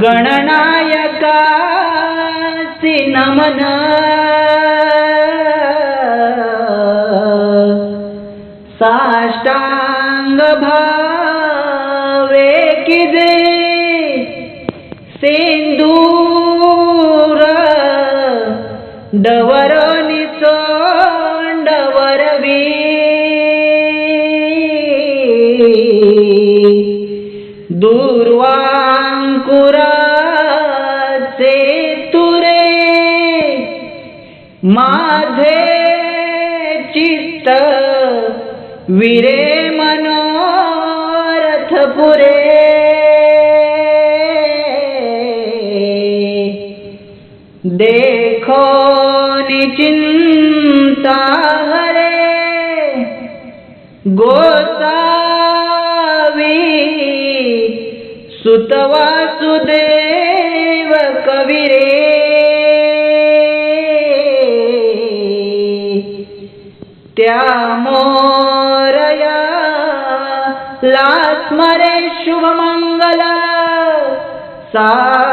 गणनायकासि नमन। साष्टाङ्गभावे किदे सिन्दूर डवरनिसो डवरवी दुर्वा माझे चित्त विरे मनोरथ पुरे देखो निचिंता हरे गोसावी सुतवासुदेव कविरे. त्या मोरया लास्मरे शुभमंगला। सा